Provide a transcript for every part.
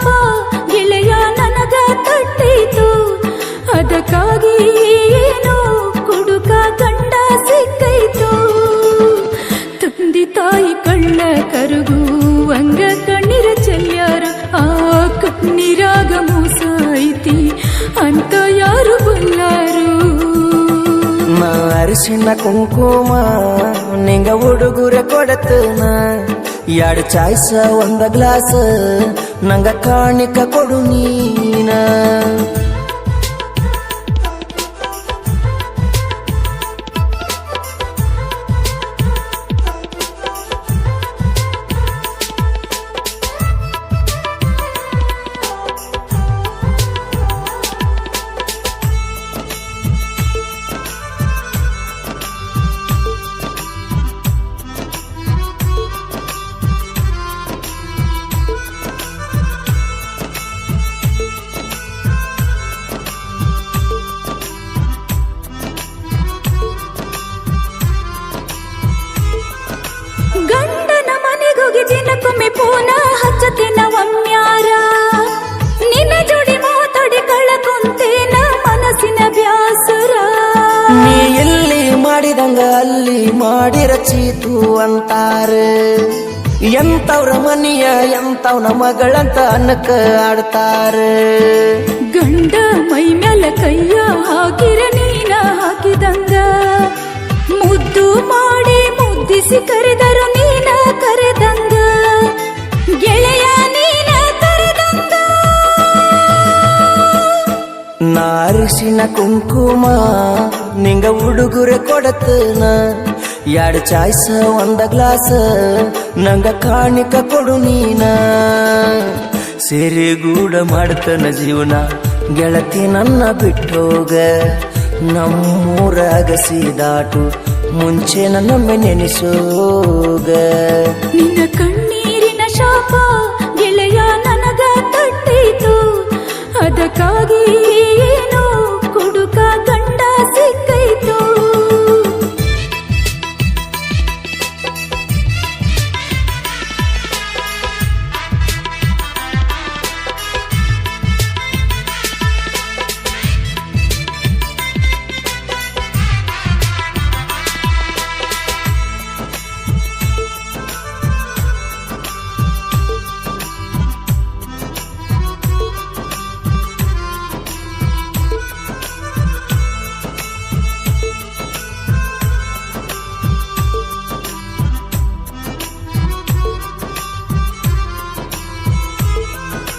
ಶಾಪ ಗೆಳೆಯ ನನಗ ತಟ್ಟಿತು ಅದಕ್ಕಾಗಿ ಏನು ಕುಡುಕ ಗಂಡ ಸಿಕ್ಕೈತು. ತಂದೆ ತಾಯಿ ಕಳ್ಳ ಕರುಗು ಅಂಗ ಕಣ್ಣೀರ ಚೆಲ್ಯಾರ, ಆ ಕಣ್ಣೀರಾಗ ಮೋಸ ಐತಿ. ಅಂತ ಯಾರು ಬಲ್ಲಾರು ನಾ ಅರಿಶಿನ ಕುಂಕುಮ ನಿಂಗ ಉಡುಗುರೆ ಕೊಡತನ. ಎರಡು ಚಾಯ್ಸ ಒಂದ ಗ್ಲಾಸ್ ನಂಗ ಕಾಣಿಕ ಕೊಡು ನೀನ. ಗಂಡನ ಮನೆಗೋಗಿ ದಿನಕ್ಕೊಮ್ಮೆ ಪೂನ ಹಚ್ಚತಿನ ಒಮ್ಮ್ಯಾರ ನಿನ್ನ ಜೋಡಿ ಮಾತಾಡಿ ಕಳಕೊಂತೇನ ಮನಸ್ಸಿನ ಬ್ಯಾಸರ. ನೀ ಎಲ್ಲಿ ಮಾಡಿದಂಗ ಅಲ್ಲಿ ಮಾಡಿರ ಚೀತು ಅಂತಾರೆ. ಎಂತವ್ರ ಮನಿಯ ಎಂತವ್ನ ಮಗಳಂತ ಅನ್ನಕ ಆಡ್ತಾರೆ. ಗಂಡ ಮೈ ಮ್ಯಾಲ ಕೈಯ ಹಾಕಿರ ನೀನ ಹಾಕಿದಂಗ. ಮುದ್ದು ಮಾಡಿ ಮುದ್ದಿಸಿ ಕರೆದರು ಅರಿಶಿನ ಕುಂಕುಮ, ನಿಂಗ ಉಡುಗುರೆ ಕೊಡತನ? ಎರಡು ಚಾಯ್ಸ, ಒಂದ ಗ್ಲಾಸ್, ನಂಗ ಕಾಣಿಕ ಕೊಡು ನೀನ. ಸೇರಿಗೂಡ ಮಾಡ್ತನ ಜೀವನ, ಗೆಳತಿ ನನ್ನ ಬಿಟ್ಟೋಗ. ನಮ್ಮೂರ ಸೀದಾಟು, ಮುಂಚೆ ನನ್ನೊಮ್ಮೆ ನೆನೆಸೋಗ. ನಿನ್ನ ಕಣ್ಣೀರಿನ ಶಾಪ, ಗೆಳೆಯ ನನಗ ತಟ್ಟಿತು. ಅದಕ್ಕಾಗಿ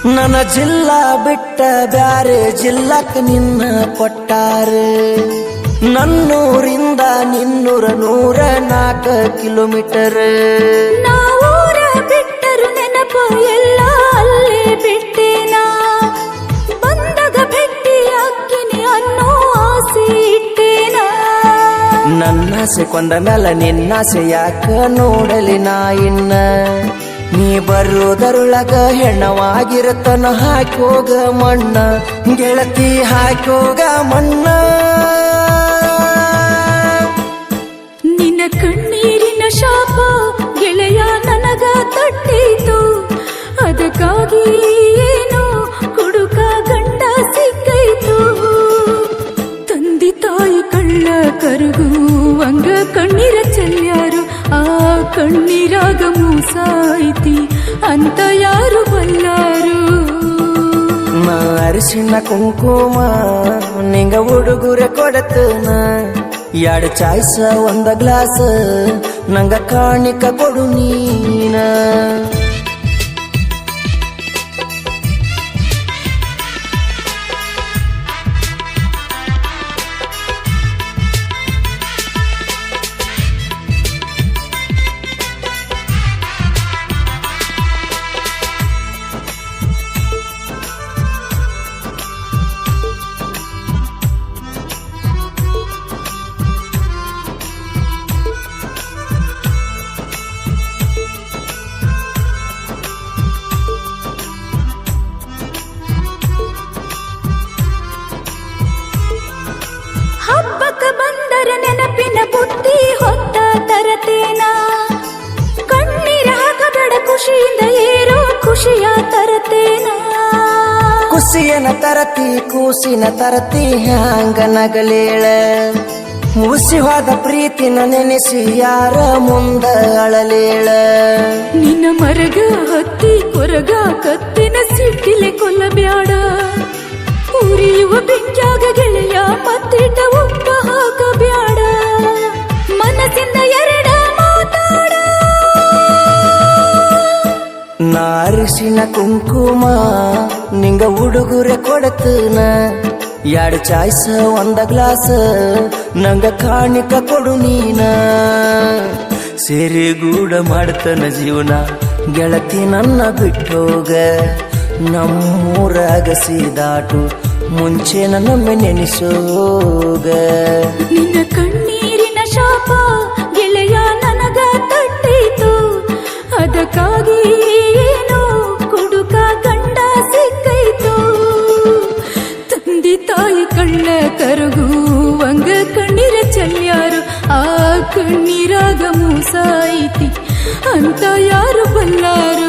ನನ್ನ ಜಿಲ್ಲಾ ಬಿಟ್ಟ ಬ್ಯಾರೆ ಜಿಲ್ಲಾಕ್ ನಿನ್ನ ಕೊಟ್ಟಾರೆ. ನನ್ನೂರಿಂದ ನಿನ್ನೂರ ನೂರ ನಾಲ್ಕು ಕಿಲೋಮೀಟರ್. ನಾವೂರ ಬಿಟ್ಟರು ನೆನಪು ಎಲ್ಲ ಅಲ್ಲಿ ಬಿಟ್ಟೇನಾ? ಬಂದಾಗ ಭೇಟಿ ಅಕ್ಕಿನಿ ಅನ್ನೋ ಆಸೆ ಇಟ್ಟೇನಾ? ನನ್ನಾಸೆ ಕೊಂದ ಮೇಲೆ ನಿನ್ನಾಸೆ ಯಾಕ ನೋಡಲಿ ನಾ ಇನ್ನ? ನೀ ಬರೋದರೊಳಗ ಹೆಣ್ಣವಾಗಿರತನ ಹಾಕೋಗ ಮಣ್ಣ. ಗೆಳತಿ, ಹಾಕೋಗ ಮಣ್ಣ. ನಿನ್ನ ಕಣ್ಣೀರಿನ ಶಾಪ ಗೆಳೆಯ ನನಗ ತಟ್ಟಿತು. ಅದಕ್ಕಾಗಿ ಏನು ಕುಡುಕ ಗಂಡ ಸಿಕ್ಕೈತು. ತಂದೆ ತಾಯಿ ಕಳ್ಳ ಕರುಗು ಅಂಗ ಕಣ್ಣೀರ ಚೆಲ್ಯಾರು, ಆ ಕಣ್ಣೀರಾಗ ಮೋಸ ಐತಿ ಅಂತ ಯಾರು ಬಲ್ಲಾರು? ಅರಿಶಿಣ ಕುಂಕುಮ, ನಿಂಗ ಉಡುಗುರೆ ಕೊಡತನ ಎರಡು ಚಾಯ್ಸ, ಒಂದ ಗ್ಲಾಸ್, ನಂಗ ಕಾಣಿಕ ಕೊಡು ನೀನ. ತರತೇನ ಕಣ್ಣೀರ ಹಾಕಬೇಡ ಖುಷಿಯಿಂದ ಏರೋ ಖುಷಿಯ ತರತೇನ. ಕುಸಿಯನ ತರತಿ ಕೂಸಿನ ತರತಿ ಹ್ಯಾಂಗ ನಗಲೇಳ ಮುಸಿವಾದ ಪ್ರೀತಿನ ನೆನೆಸಿ ಯಾರ ಮುಂದ ಅಳಲೇಳ. ನಿನ್ನ ಮರಗ ಹತ್ತಿ ಕೊರಗ ಕತ್ತಿನ ಸಿಟ್ಟಿಲೆ ಕೊಲ್ಲಬ್ಯಾಡ. ಉರಿಯುವ ಬೆಂಕ್ಯಾಗ ಗೆಳೆಯ ಮತ್ತಿಟ್ಟ ಉಪ್ಪ ನಾರಿಸಿನ ಕುಂಕುಮ, ನಿಂಗ ಉಡುಗೊರೆ ಕೊಡತನ. ಎರಡು ಚಾಯ್ಸ, ಒಂದ ಗ್ಲಾಸ್, ನಂಗ ಕಾಣಿಕ ಕೊಡು ನೀನ. ಸೇರಿಗೂಡ ಮಾಡ್ತನ ಜೀವನ, ಗೆಳತಿ ನನ್ನ ಬಿಟ್ಟೋಗ. ನಮ್ಮೂರ ಅಗಸಿ ದಾಟು ಮುಂಚೆ ನನ್ನೊಮ್ಮೆ ನೆನೆಸೋಗ. ನಿನ್ನ ಕಣ್ಣೀರಿನ ಶಾಪ, ಗೆಳೆಯ ನನಗ ತಟ್ಟಿತು ಅದಕ್ಕಾಗಿ ಆ ಕಣ್ಣೀರಾಗ ಮೂಸ ಐತಿ ಅಂತ ಯಾರು ಬಲ್ಲಾರು